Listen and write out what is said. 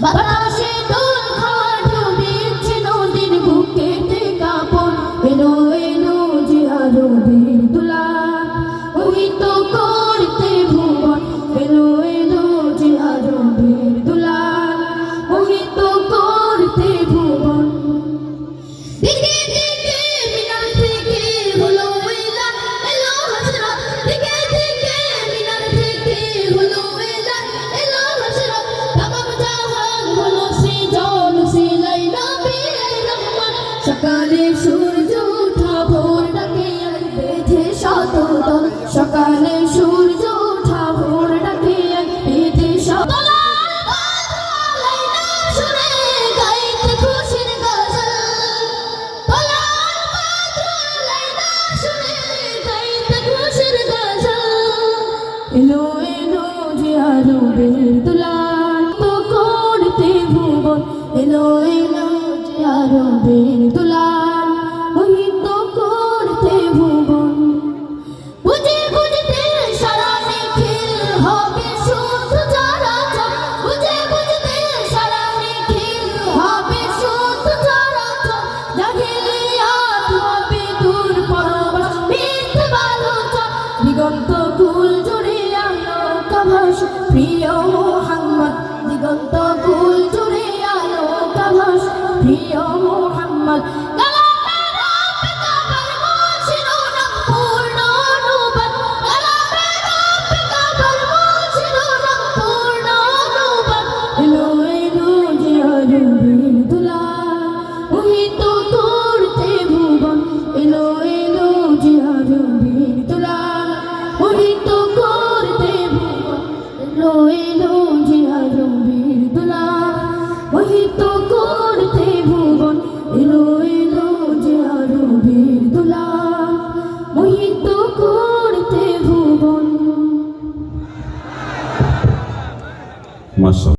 Baba, সকালে সূর্য ওঠা ভোর ডাকে আই বেঁধে শত সকালে সূর্য ওঠা ভোর ডাকে আই বেঁধে শত দল আলাইনা সুরে গাইতে খুশির গজল পলাল বাদলাইনা সুরে গাইতে খুশির গজল এলো এলো যে আলো বের দুলাল, তো করতে ভুবন। এলো এলো যে আলো বের দুলাল। দিগন্ত কুল জুড়ে আলো কাভাস প্রিয় মোহাম্মদ। দিগন্ত কুল জুড়ে আলো কাভাস প্রিয় মোহাম্মদ। এলো যে আরবের দুলা মোহিত করতে ভুবন এলো যে আরবের দুলা করতে ভুবন। মাশাআল্লাহ।